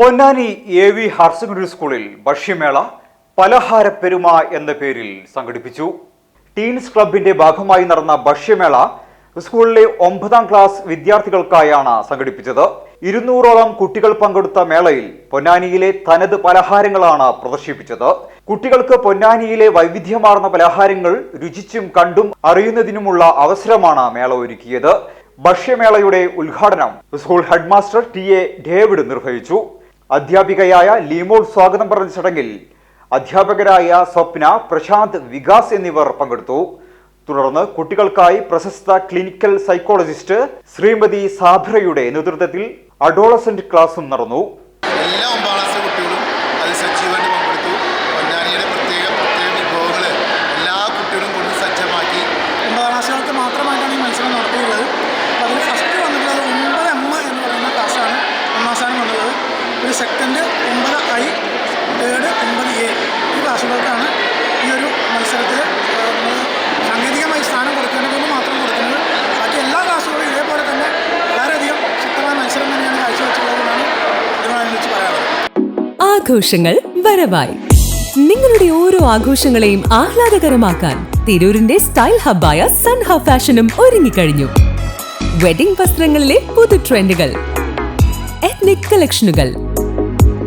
Ponnani A V higher secondary സ്കൂളിൽ ഭക്ഷ്യമേള പലഹാര പെരുമ എന്ന പേരിൽ സംഘടിപ്പിച്ചു. ടീൻസ് ക്ലബിന്റെ ഭാഗമായി നടന്ന ഭക്ഷ്യമേള സ്കൂളിലെ ഒമ്പതാം ക്ലാസ് വിദ്യാർത്ഥികൾക്കായാണ് സംഘടിപ്പിച്ചത്. ഇരുന്നൂറോളം കുട്ടികൾ പങ്കെടുത്ത മേളയിൽ പൊന്നാനിയിലെ തനത് പലഹാരങ്ങളാണ് പ്രദർശിപ്പിച്ചത്. കുട്ടികൾക്ക് പൊന്നാനിയിലെ വൈവിധ്യമാർന്ന പലഹാരങ്ങൾ രുചിച്ചും കണ്ടും അറിയുന്നതിനുമുള്ള അവസരമാണ് മേള ഒരുക്കിയത്. ഭക്ഷ്യമേളയുടെ ഉദ്ഘാടനം school headmaster T A David നിർവഹിച്ചു. അധ്യാപികയായ ലീമോൾ സ്വാഗതം പറഞ്ഞ ചടങ്ങിൽ അധ്യാപകരായ സ്വപ്ന പ്രശാന്ത് വികാസ് എന്നിവർ പങ്കെടുത്തു. തുടർന്ന് കുട്ടികൾക്കായി പ്രശസ്ത ക്ലിനിക്കൽ സൈക്കോളജിസ്റ്റ് ശ്രീമതി സാബ്രയുടെ നേതൃത്വത്തിൽ അഡോളസെന്റ് ക്ലാസും നടന്നു. എല്ലാ ഒമ്പതാം ക്ലാസ് കുട്ടികളും സജീവമായിട്ട് പങ്കെടുത്തു. പൊന്നാനിയുടെ പ്രത്യേക പ്രത്യേക വിഭവങ്ങൾ എല്ലാ കുട്ടികളും കൊണ്ട് സജ്ജമാക്കി. ഒമ്പതാം ക്ലാസ്സുകാർക്ക് മാത്രമായിട്ടാണ് ഈ മത്സരം നടത്തിയിട്ടുള്ളത് ഒരു സെക്കൻഡ് ഒമ്പത് ഐ തേർഡ് ഒമ്പത് എ ഈ ഭാഷകൾക്കാണ് ഈ ഒരു മത്സരത്തിൽ സാങ്കേതികമായി സ്ഥാനം കൊടുക്കേണ്ടതെന്ന് മാത്രം കൊടുക്കുന്നത്. ബാക്കി എല്ലാ ക്ലാസ്സുകളും ഇതേപോലെ തന്നെ വളരെയധികം ശക്തമായ മത്സരം തന്നെയാണ് കാഴ്ചവെച്ചിട്ടുള്ളതെന്നാണ് വെച്ച് പറയാറുള്ളത്. ആഘോഷങ്ങൾ വരവായി. നിങ്ങളുടെ ഓരോ ആഘോഷങ്ങളെയും ആഹ്ലാദകരമാക്കാൻ തിരൂരിന്റെ സ്റ്റൈൽ ഹബ്ബായ സൺ സൺഹ ഫാഷനും ഒരുങ്ങിക്കഴിഞ്ഞു. വെഡിംഗ് വസ്ത്രങ്ങളിലെ പുതു ട്രെൻഡുകൾ എത്നിക് കളക്ഷനുകൾ